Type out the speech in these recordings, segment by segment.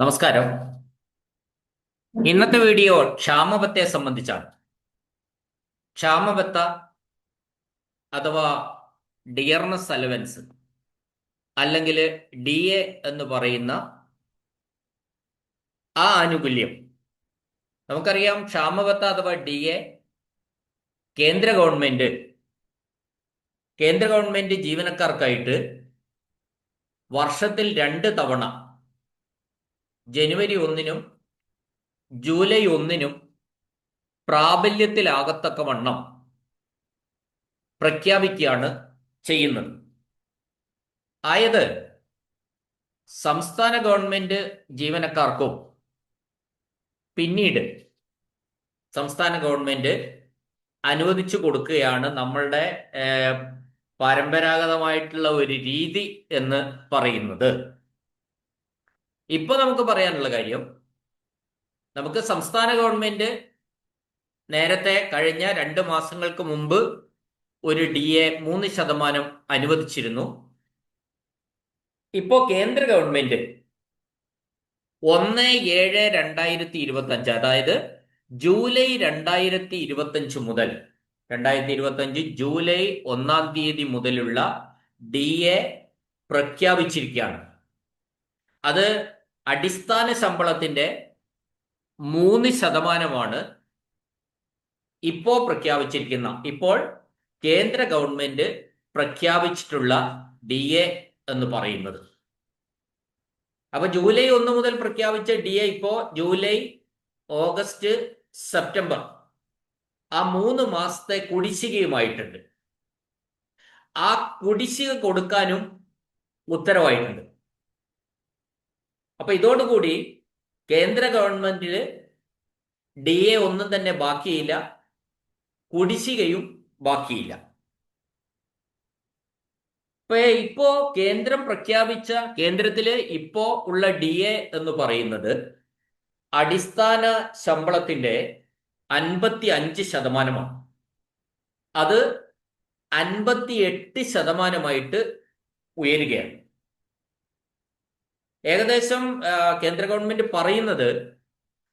നമസ്കാരം. ഇന്നത്തെ വീഡിയോ ക്ഷാമബത്തെ സംബന്ധിച്ചാണ്. ക്ഷാമബത്ത അഥവാ ഡിയർനസ് അലവൻസ് അല്ലെങ്കിൽ ഡി എ എന്ന് പറയുന്ന ആ ആനുകൂല്യം. നമുക്കറിയാം ക്ഷാമബത്ത അഥവാ ഡി എ കേന്ദ്ര ഗവൺമെന്റ് കേന്ദ്ര ഗവൺമെന്റ് ജീവനക്കാർക്കായിട്ട് വർഷത്തിൽ രണ്ട് തവണ ജനുവരി ഒന്നിനും ജൂലൈ ഒന്നിനും പ്രാബല്യത്തിലാകത്തക്കവണ്ണം പ്രഖ്യാപിക്കുകയാണ് ചെയ്യുന്നത്. ആയത് സംസ്ഥാന ഗവൺമെന്റ് ജീവനക്കാർക്കും പിന്നീട് സംസ്ഥാന ഗവൺമെന്റ് അനുവദിച്ചു കൊടുക്കുകയാണ് നമ്മളുടെ പരമ്പരാഗതമായിട്ടുള്ള ഒരു രീതി എന്ന് പറയുന്നത്. ഇപ്പൊ നമുക്ക് പറയാനുള്ള കാര്യം നമുക്ക് സംസ്ഥാന ഗവൺമെന്റ് നേരത്തെ കഴിഞ്ഞ രണ്ട് മാസങ്ങൾക്ക് മുമ്പ് ഒരു ഡി എ മൂന്ന് ശതമാനം അനുവദിച്ചിരുന്നു. ഇപ്പോ കേന്ദ്ര ഗവൺമെന്റ് ഒന്ന് ഏഴ് രണ്ടായിരത്തി ഇരുപത്തി അഞ്ച് അതായത് ജൂലൈ രണ്ടായിരത്തി ഇരുപത്തി അഞ്ച് മുതൽ രണ്ടായിരത്തി ഇരുപത്തി അഞ്ച് ജൂലൈ ഒന്നാം തീയതി മുതലുള്ള ഡി എ പ്രഖ്യാപിച്ചിരിക്കുകയാണ്. അത് അടിസ്ഥാന ശമ്പളത്തിന്റെ മൂന്ന് ശതമാനമാണ് ഇപ്പോൾ പ്രഖ്യാപിച്ചിരിക്കുന്ന ഇപ്പോൾ കേന്ദ്ര ഗവൺമെന്റ് പ്രഖ്യാപിച്ചിട്ടുള്ള ഡി എ എന്ന് പറയുന്നത്. അപ്പൊ ജൂലൈ ഒന്ന് മുതൽ പ്രഖ്യാപിച്ച ഡി എ ഇപ്പോ ജൂലൈ ഓഗസ്റ്റ് സെപ്റ്റംബർ ആ മൂന്ന് മാസത്തെ കുടിശ്ശികയുമായിട്ടുണ്ട്. ആ കുടിശ്ശിക കൊടുക്കാനും ഉത്തരവായിട്ടുണ്ട്. അപ്പൊ ഇതോടുകൂടി കേന്ദ്ര ഗവൺമെന്റിൽ ഡി എ ഒന്നും തന്നെ ബാക്കിയില്ല കുടിശ്ശികയും ബാക്കിയില്ല. ഇപ്പൊ ഇപ്പോ കേന്ദ്രം പ്രഖ്യാപിച്ച കേന്ദ്രത്തിൽ ഇപ്പോ ഉള്ള ഡി എ എന്ന് പറയുന്നത് അടിസ്ഥാന ശമ്പളത്തിന്റെ അൻപത്തി അഞ്ച് ശതമാനമാണ്. അത് അൻപത്തി എട്ട് ശതമാനമായിട്ട് ഉയരുകയാണ്. ഏകദേശം കേന്ദ്ര ഗവൺമെന്റ് പറയുന്നത്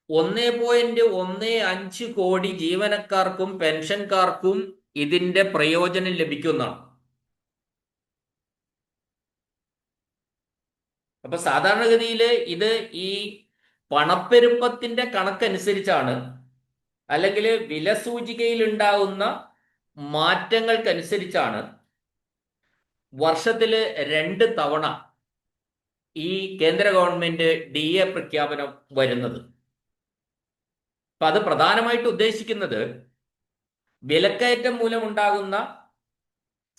ഒന്നേ പോയിന്റ് ഒന്നേ അഞ്ച് കോടി ജീവനക്കാർക്കും പെൻഷൻകാർക്കും ഇതിന്റെ പ്രയോജനം ലഭിക്കുന്നതാണ്. അപ്പൊ സാധാരണഗതിയിൽ ഇത് ഈ പണപ്പെരുപ്പത്തിന്റെ കണക്കനുസരിച്ചാണ് അല്ലെങ്കിൽ വില സൂചികയിൽ ഉണ്ടാകുന്ന മാറ്റങ്ങൾക്കനുസരിച്ചാണ് വർഷത്തിൽ രണ്ട് തവണ ഈ കേന്ദ്ര ഗവൺമെന്റ് ഡി എ പ്രഖ്യാപനം വരുന്നത്. അപ്പൊ അത് പ്രധാനമായിട്ട് ഉദ്ദേശിക്കുന്നത് വിലക്കയറ്റം മൂലമുണ്ടാകുന്ന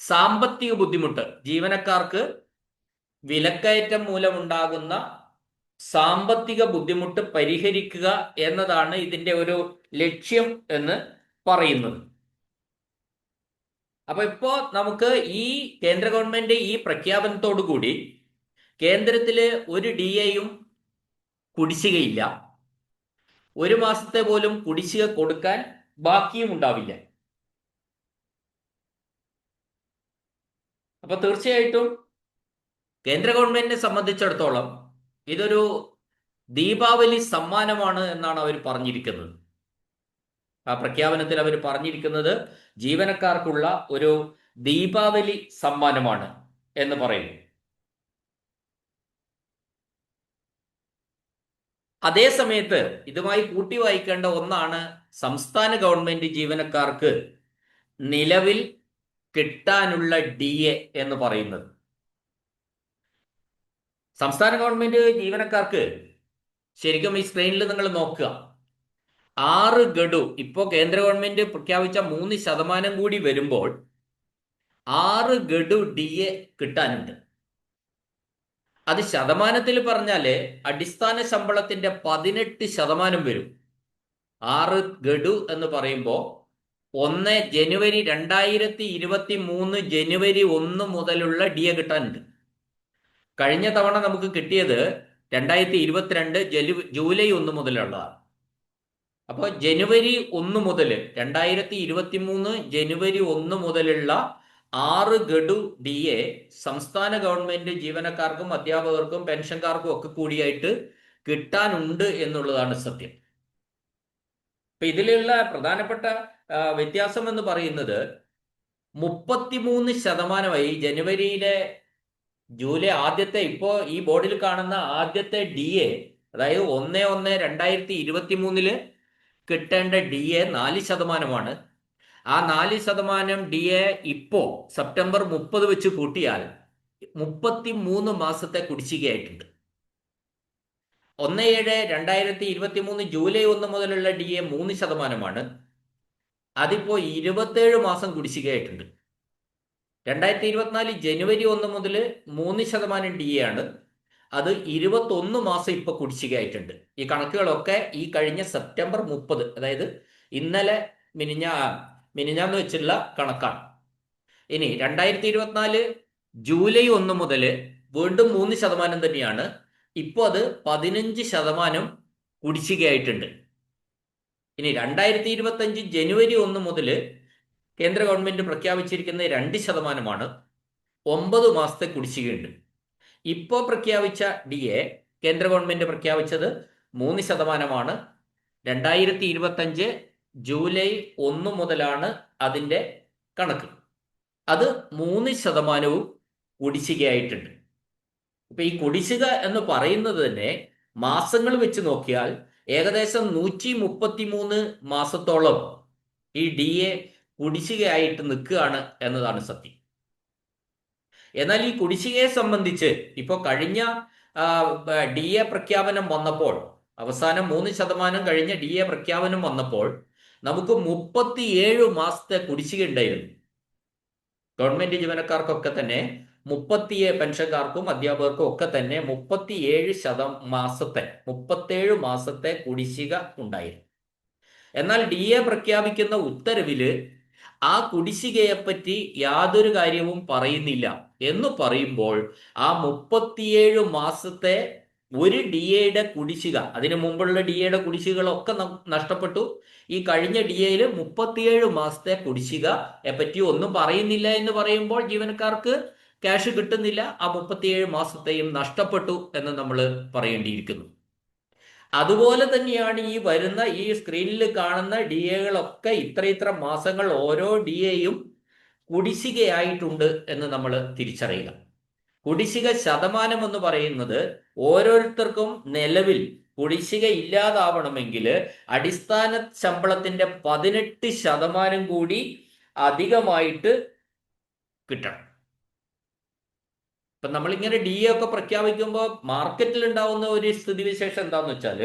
സാമ്പത്തിക ബുദ്ധിമുട്ട്. ജീവനക്കാർക്ക് വിലക്കയറ്റം മൂലമുണ്ടാകുന്ന സാമ്പത്തിക ബുദ്ധിമുട്ട് പരിഹരിക്കുക എന്നതാണ് ഇതിന്റെ ഒരു ലക്ഷ്യം എന്ന് പറയുന്നത്. അപ്പൊ ഇപ്പോ നമുക്ക് ഈ കേന്ദ്ര ഗവൺമെന്റ് ഈ പ്രഖ്യാപനത്തോടു കൂടി കേന്ദ്രത്തിൽ ഒരു ഡി എയും കുടിശ്ശികയില്ല. ഒരു മാസത്തെ പോലും കുടിശ്ശിക കൊടുക്കാൻ ബാക്കിയും ഉണ്ടാവില്ല. അപ്പൊ തീർച്ചയായിട്ടും കേന്ദ്ര ഗവൺമെന്റിനെ സംബന്ധിച്ചിടത്തോളം ഇതൊരു ദീപാവലി സമ്മാനമാണ് എന്നാണ് അവർ പറഞ്ഞിരിക്കുന്നത്. ആ പ്രഖ്യാപനത്തിൽ അവർ പറഞ്ഞിരിക്കുന്നത് ജീവനക്കാർക്കുള്ള ഒരു ദീപാവലി സമ്മാനമാണ് എന്ന് പറയുന്നു. അതേ സമയത്ത് ഇതുമായി കൂട്ടി വായിക്കേണ്ട ഒന്നാണ് സംസ്ഥാന ഗവൺമെന്റ് ജീവനക്കാർക്ക് നിലവിൽ കിട്ടാനുള്ള ഡി എ എന്ന് പറയുന്നത്. സംസ്ഥാന ഗവൺമെന്റ് ജീവനക്കാർക്ക് ശരിക്കും ഈ സ്ക്രീനിൽ നിങ്ങൾ നോക്കുക. ആറ് ഗഡു ഇപ്പോ കേന്ദ്ര ഗവൺമെന്റ് പ്രഖ്യാപിച്ച മൂന്ന് ശതമാനം കൂടി വരുമ്പോൾ ആറ് ഗഡു ഡി എ കിട്ടാനുണ്ട്. അത് ശതമാനത്തിൽ പറഞ്ഞാൽ അടിസ്ഥാന ശമ്പളത്തിന്റെ പതിനെട്ട് ശതമാനം വരും. ആറ് ഗഡു എന്ന് പറയുമ്പോൾ ഒന്ന് ജനുവരി രണ്ടായിരത്തി ഇരുപത്തി മൂന്ന് ജനുവരി ഒന്ന് മുതലുള്ള ഡി എ കിട്ടാനുണ്ട്. കഴിഞ്ഞ തവണ നമുക്ക് കിട്ടിയത് രണ്ടായിരത്തി ഇരുപത്തിരണ്ട് ജലു ജൂലൈ ഒന്ന് മുതലുള്ളതാണ്. അപ്പോൾ ജനുവരി ഒന്ന് മുതൽ രണ്ടായിരത്തി ഇരുപത്തി മൂന്ന് ജനുവരി ഒന്ന് മുതലുള്ള ആറ് ഗഡു ഡി എ സംസ്ഥാന ഗവൺമെന്റ് ജീവനക്കാർക്കും അധ്യാപകർക്കും പെൻഷൻകാർക്കും ഒക്കെ കൂടിയായിട്ട് കിട്ടാനുണ്ട് എന്നുള്ളതാണ് സത്യം. ഇപ്പൊ ഇതിലുള്ള പ്രധാനപ്പെട്ട വ്യത്യാസം എന്ന് പറയുന്നത് മുപ്പത്തിമൂന്ന് ശതമാനമായി ജനുവരിയിലെ ജൂലൈ ആദ്യത്തെ ഇപ്പോ ഈ ബോർഡിൽ കാണുന്ന ആദ്യത്തെ ഡി എ അതായത് ഒന്ന് ഒന്ന് രണ്ടായിരത്തി ഇരുപത്തി മൂന്നിൽ കിട്ടേണ്ട ഡി എ നാല് ശതമാനമാണ്. ആ നാല് ശതമാനം ഡി എ ഇപ്പോ സെപ്റ്റംബർ മുപ്പത് വെച്ച് കൂട്ടിയാൽ മുപ്പത്തി മൂന്ന് മാസത്തെ കുടിശ്ശികയായിട്ടുണ്ട്. ഒന്ന് ഏഴ് രണ്ടായിരത്തി ഇരുപത്തി മൂന്ന് ജൂലൈ ഒന്ന് മുതലുള്ള ഡി എ മൂന്ന് ശതമാനമാണ്. അതിപ്പോ ഇരുപത്തേഴ് മാസം കുടിശ്ശികയായിട്ടുണ്ട്. രണ്ടായിരത്തി ഇരുപത്തിനാല് ജനുവരി ഒന്ന് മുതൽ മൂന്ന് ശതമാനം ഡി എ ആണ്. അത് ഇരുപത്തൊന്ന് മാസം ഇപ്പൊ കുടിശ്ശികയായിട്ടുണ്ട്. ഈ കണക്കുകളൊക്കെ ഈ കഴിഞ്ഞ സെപ്റ്റംബർ മുപ്പത് അതായത് ഇന്നലെ മിനിഞ്ഞ മിനിഞ്ഞാന്ന് വെച്ചിട്ടുള്ള കണക്കാണ്. ഇനി രണ്ടായിരത്തി ഇരുപത്തിനാല് ജൂലൈ ഒന്ന് മുതൽ വീണ്ടും മൂന്ന് ശതമാനം തന്നെയാണ്. ഇപ്പോൾ അത് പതിനഞ്ച് ശതമാനം കുടിശ്ശികയായിട്ടുണ്ട്. ഇനി രണ്ടായിരത്തി ഇരുപത്തി അഞ്ച് ജനുവരി ഒന്ന് മുതൽ കേന്ദ്ര ഗവൺമെന്റ് പ്രഖ്യാപിച്ചിരിക്കുന്ന രണ്ട് ശതമാനമാണ് ഒമ്പത് മാസത്തെ കുടിശ്ശികയുണ്ട്. ഇപ്പോൾ പ്രഖ്യാപിച്ച ഡി എ കേന്ദ്ര ഗവൺമെന്റ് പ്രഖ്യാപിച്ചത് മൂന്ന് ശതമാനമാണ്. രണ്ടായിരത്തി ഇരുപത്തി അഞ്ച് ജൂലൈ ഒന്ന് മുതലാണ് അതിന്റെ കണക്ക്. അത് മൂന്ന് ശതമാനവും കുടിശ്ശികയായിട്ടുണ്ട്. ഇപ്പൊ ഈ കുടിശ്ശിക എന്ന് പറയുന്നത് തന്നെ മാസങ്ങൾ വെച്ച് നോക്കിയാൽ ഏകദേശം നൂറ്റി മുപ്പത്തി മൂന്ന് മാസത്തോളം ഈ ഡി എ കുടിശ്ശികയായിട്ട് നിൽക്കുകയാണ് എന്നതാണ് സത്യം. എന്നാൽ ഈ കുടിശ്ശികയെ സംബന്ധിച്ച് ഇപ്പൊ കഴിഞ്ഞ ഡി എ പ്രഖ്യാപനം വന്നപ്പോൾ അവസാനം മൂന്ന് ശതമാനം കഴിഞ്ഞ ഡി എ പ്രഖ്യാപനം വന്നപ്പോൾ നമുക്ക് മുപ്പത്തിയേഴ് മാസത്തെ കുടിശ്ശിക ഉണ്ടായിരുന്നു. ഗവൺമെന്റ് ജീവനക്കാർക്കൊക്കെ തന്നെ മുപ്പത്തിയേഴ് പെൻഷൻകാർക്കും അധ്യാപകർക്കും ഒക്കെ തന്നെ മുപ്പത്തിയേഴ് ശതം മാസത്തെ മുപ്പത്തേഴ് മാസത്തെ കുടിശ്ശിക ഉണ്ടായിരുന്നു. എന്നാൽ ഡി എ പ്രഖ്യാപിക്കുന്ന ഉത്തരവിൽ ആ കുടിശ്ശികയെപ്പറ്റി യാതൊരു കാര്യവും പറയുന്നില്ല എന്ന് പറയുമ്പോൾ ആ മുപ്പത്തിയേഴ് മാസത്തെ ഒരു ഡി എയുടെ കുടിശ്ശിക അതിനു മുമ്പുള്ള ഡി എയുടെ കുടിശ്ശികളൊക്കെ നഷ്ടപ്പെട്ടു. ഈ കഴിഞ്ഞ ഡി എയിൽ മുപ്പത്തിയേഴ് മാസത്തെ കുടിശ്ശിക പറ്റി ഒന്നും പറയുന്നില്ല എന്ന് പറയുമ്പോൾ ജീവനക്കാർക്ക് ക്യാഷ് കിട്ടുന്നില്ല. ആ മുപ്പത്തിയേഴ് മാസത്തെയും നഷ്ടപ്പെട്ടു എന്ന് നമ്മൾ പറയേണ്ടിയിരിക്കുന്നു. അതുപോലെ തന്നെയാണ് ഈ വരുന്ന ഈ സ്ക്രീനിൽ കാണുന്ന ഡി എകളൊക്കെ ഇത്ര ഇത്ര മാസങ്ങൾ ഓരോ ഡി എയും കുടിശ്ശികയായിട്ടുണ്ട് എന്ന് നമ്മൾ തിരിച്ചറിയുക. കുടിശ്ശിക ശതമാനം എന്ന് പറയുന്നത് ഓരോരുത്തർക്കും നിലവിൽ കുടിശ്ശിക ഇല്ലാതാവണമെങ്കിൽ അടിസ്ഥാന ശമ്പളത്തിന്റെ പതിനെട്ട് ശതമാനം കൂടി അധികമായിട്ട് കിട്ടണം. ഇപ്പൊ നമ്മളിങ്ങനെ ഡി എ ഒക്കെ പ്രഖ്യാപിക്കുമ്പോൾ മാർക്കറ്റിൽ ഉണ്ടാവുന്ന ഒരു സ്ഥിതിവിശേഷം എന്താന്ന് വെച്ചാൽ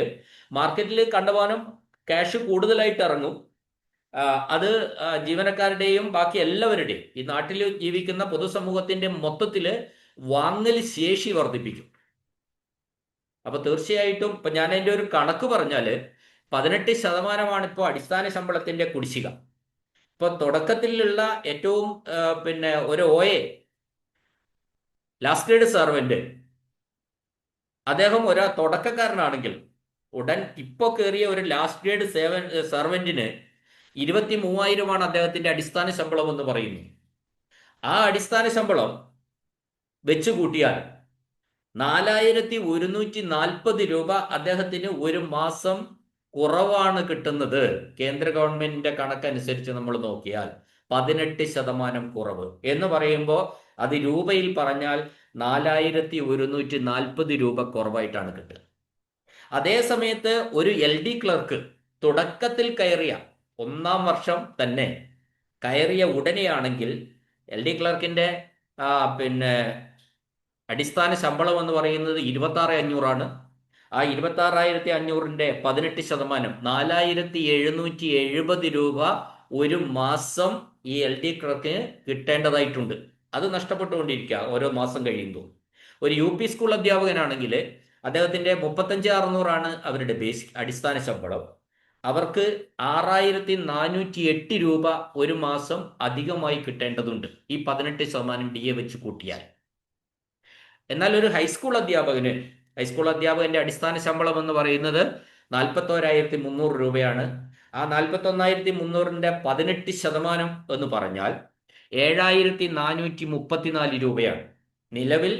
മാർക്കറ്റിൽ കണ്ടമാനം ക്യാഷ് കൂടുതലായിട്ട് ഇറങ്ങും. അത് ജീവനക്കാരുടെയും ബാക്കി എല്ലാവരുടെയും ഈ നാട്ടിൽ ജീവിക്കുന്ന പൊതുസമൂഹത്തിന്റെ മൊത്തത്തിൽ വാങ്ങൽ ശേഷി വർദ്ധിപ്പിക്കും. അപ്പൊ തീർച്ചയായിട്ടും ഇപ്പൊ ഞാൻ എന്റെ ഒരു കണക്ക് പറഞ്ഞാൽ പതിനെട്ട് ശതമാനമാണ് ഇപ്പോൾ അടിസ്ഥാന ശമ്പളത്തിന്റെ കുടിശ്ശിക. ഇപ്പൊ തുടക്കത്തിലുള്ള ഏറ്റവും പിന്നെ ഒരു O A last grade servant അദ്ദേഹം ഒരു തുടക്കക്കാരനാണെങ്കിൽ ഉടൻ ഇപ്പൊ കയറിയ ഒരു ലാസ്റ്റ് ഗ്രേഡ് സേവൻ സർവന്റിന് ഇരുപത്തി മൂവായിരമാണ് അദ്ദേഹത്തിന്റെ അടിസ്ഥാന ശമ്പളം എന്ന് പറയുന്നു ആ അടിസ്ഥാന ശമ്പളം വെച്ച് കൂട്ടിയാൽ നാലായിരത്തി ഒരുന്നൂറ്റി നാൽപ്പത് രൂപ അദ്ദേഹത്തിന് ഒരു മാസം കുറവാണ് കിട്ടുന്നത്. കേന്ദ്ര ഗവൺമെന്റിന്റെ കണക്കനുസരിച്ച് നമ്മൾ നോക്കിയാൽ പതിനെട്ട് ശതമാനം കുറവ്. എന്ന് പറയുമ്പോൾ അത് രൂപയിൽ പറഞ്ഞാൽ നാലായിരത്തി ഒരുന്നൂറ്റി നാൽപ്പത് രൂപ കുറവായിട്ടാണ് കിട്ടുക. അതേ സമയത്ത് ഒരു എൽ ഡി ക്ലർക്ക് തുടക്കത്തിൽ കയറിയ ഒന്നാം വർഷം തന്നെ കയറിയ ഉടനെയാണെങ്കിൽ എൽ ഡി ക്ലർക്കിന്റെ പിന്നെ അടിസ്ഥാന ശമ്പളം എന്ന് പറയുന്നത് ഇരുപത്തി ആറ് അഞ്ഞൂറാണ്. ആ ഇരുപത്തി ആറായിരത്തി അഞ്ഞൂറിന്റെ പതിനെട്ട് ശതമാനം നാലായിരത്തി എഴുന്നൂറ്റി എഴുപത് രൂപ ഒരു മാസം ഈ എൽ ഡി ക്ലർക്കിന് കിട്ടേണ്ടതായിട്ടുണ്ട്. അത് നഷ്ടപ്പെട്ടുകൊണ്ടിരിക്കുക ഓരോ മാസം കഴിയുമ്പോൾ. ഒരു യു പി സ്കൂൾ അധ്യാപകനാണെങ്കിൽ അദ്ദേഹത്തിന്റെ മുപ്പത്തഞ്ച് അറുന്നൂറാണ് അവരുടെ ബേസിക് അടിസ്ഥാന ശമ്പളം. അവർക്ക് ആറായിരത്തി നാനൂറ്റി എട്ട് രൂപ ഒരു മാസം അധികമായി കിട്ടേണ്ടതുണ്ട്. ഈ പതിനെട്ട് ശതമാനം ഡി എ വെച്ച് കൂട്ടിയാൽ. എന്നാൽ ഒരു ഹൈസ്കൂൾ അധ്യാപകന് ഹൈസ്കൂൾ അധ്യാപകന്റെ അടിസ്ഥാന ശമ്പളം എന്ന് പറയുന്നത് നാൽപ്പത്തോരായിരത്തി മുന്നൂറ് രൂപയാണ്. ആ നാൽപ്പത്തി ഒന്നായിരത്തി മുന്നൂറിന്റെ പതിനെട്ട് ശതമാനം എന്ന് പറഞ്ഞാൽ ഏഴായിരത്തി നാനൂറ്റി മുപ്പത്തിനാല് രൂപയാണ്. നിലവിൽ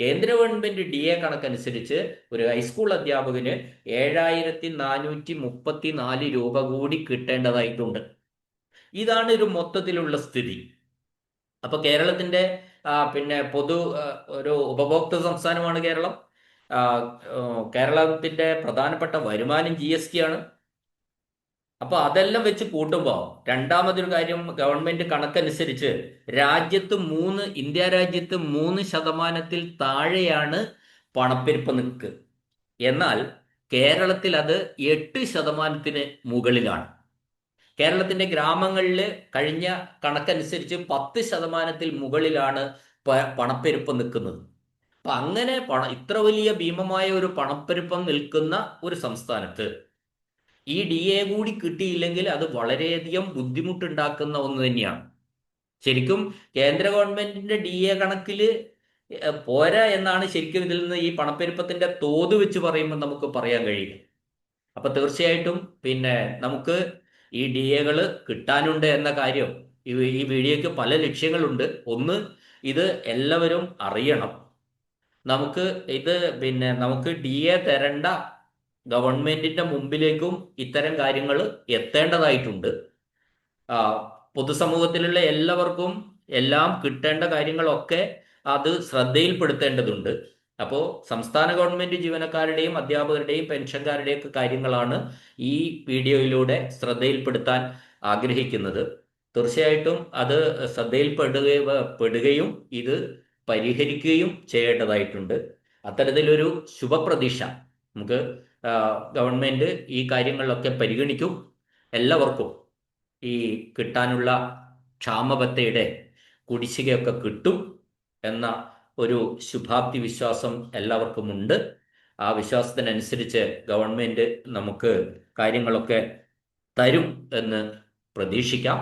കേന്ദ്ര ഗവൺമെന്റ് ഡി എ കണക്കനുസരിച്ച് ഒരു ഹൈസ്കൂൾ അധ്യാപകന് ഏഴായിരത്തി നാനൂറ്റി മുപ്പത്തിനാല് രൂപ കൂടി കിട്ടേണ്ടതായിട്ടുണ്ട്. ഇതാണ് ഒരു മൊത്തത്തിലുള്ള സ്ഥിതി. അപ്പൊ കേരളത്തിന്റെ പിന്നെ പൊതു ഒരു ഉപഭോക്തൃ സംസ്ഥാനമാണ് കേരളം. കേരളത്തിന്റെ പ്രധാനപ്പെട്ട വരുമാനം ജി എസ് ടി ആണ്. അപ്പൊ അതെല്ലാം വെച്ച് കൂട്ടുമ്പോൾ രണ്ടാമതൊരു കാര്യം ഗവൺമെന്റ് കണക്കനുസരിച്ച് രാജ്യത്ത് മൂന്ന് ഇന്ത്യ രാജ്യത്ത് മൂന്ന് ശതമാനത്തിൽ താഴെയാണ് പണപ്പെരുപ്പ് നിൽക്ക്. എന്നാൽ കേരളത്തിൽ അത് എട്ട് ശതമാനത്തിന് മുകളിലാണ്. കേരളത്തിന്റെ ഗ്രാമങ്ങളിൽ കഴിഞ്ഞ കണക്കനുസരിച്ച് പത്ത് ശതമാനത്തിൽ മുകളിലാണ് പണപ്പെരുപ്പം നിൽക്കുന്നത്. അപ്പൊ അങ്ങനെ പണ ഇത്ര വലിയ ഭീമമായ ഒരു പണപ്പെരുപ്പം നിൽക്കുന്ന ഒരു സംസ്ഥാനത്ത് ഈ ഡി എ കൂടി കിട്ടിയില്ലെങ്കിൽ അത് വളരെയധികം ബുദ്ധിമുട്ടുണ്ടാക്കുന്ന ഒന്ന് തന്നെയാണ്. ശരിക്കും കേന്ദ്ര ഗവൺമെന്റിന്റെ ഡി എ കണക്കിൽ പോരാ എന്നാണ് ശരിക്കും ഇതിൽ നിന്ന് ഈ പണപ്പെരുപ്പത്തിന്റെ തോത് വെച്ച് പറയുമ്പോൾ നമുക്ക് പറയാൻ കഴിയും അപ്പൊ തീർച്ചയായിട്ടും പിന്നെ നമുക്ക് ഈ ഡി എകൾ കിട്ടാനുണ്ട് എന്ന കാര്യം ഈ വീഡിയോയ്ക്ക് പല ലക്ഷ്യങ്ങളുണ്ട്. ഒന്ന് ഇത് എല്ലാവരും അറിയണം. നമുക്ക് ഇത് പിന്നെ നമുക്ക് ഡി എ തരേണ്ട ഗവൺമെന്റിന്റെ മുമ്പിലേക്കും ഇത്തരം കാര്യങ്ങൾ എത്തേണ്ടതായിട്ടുണ്ട്. പൊതുസമൂഹത്തിലുള്ള എല്ലാവർക്കും എല്ലാം കിട്ടേണ്ട കാര്യങ്ങളൊക്കെ അത് ശ്രദ്ധയിൽപ്പെടുത്തേണ്ടതുണ്ട്. അപ്പോൾ സംസ്ഥാന ഗവൺമെന്റ് ജീവനക്കാരുടെയും അധ്യാപകരുടെയും പെൻഷൻകാരുടെയും ഒക്കെ കാര്യങ്ങളാണ് ഈ വീഡിയോയിലൂടെ ശ്രദ്ധയിൽപ്പെടുത്താൻ ആഗ്രഹിക്കുന്നത്. തീർച്ചയായിട്ടും അത് ശ്രദ്ധയിൽപ്പെടുകയും പെടുകയും ഇത് പരിഹരിക്കുകയും ചെയ്യേണ്ടതായിട്ടുണ്ട്. അത്തരത്തിലൊരു ശുഭപ്രതീക്ഷ നമുക്ക് ഗവൺമെന്റ് ഈ കാര്യങ്ങളിലൊക്കെ പരിഗണിക്കും. എല്ലാവർക്കും ഈ കിട്ടാനുള്ള ക്ഷാമബത്തയുടെ കുടിശ്ശികയൊക്കെ കിട്ടും എന്ന ഒരു ശുഭാപ്തി വിശ്വാസം എല്ലാവർക്കും ഉണ്ട് ആ വിശ്വാസത്തിനനുസരിച്ച് ഗവൺമെന്റ് നമുക്ക് കാര്യങ്ങളൊക്കെ തരും എന്ന് പ്രതീക്ഷിക്കാം.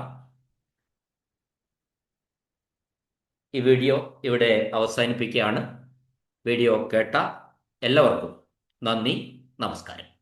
ഈ വീഡിയോ ഇവിടെ അവസാനിപ്പിക്കുകയാണ്. വീഡിയോ കേട്ട എല്ലാവർക്കും നന്ദി നമസ്കാരം.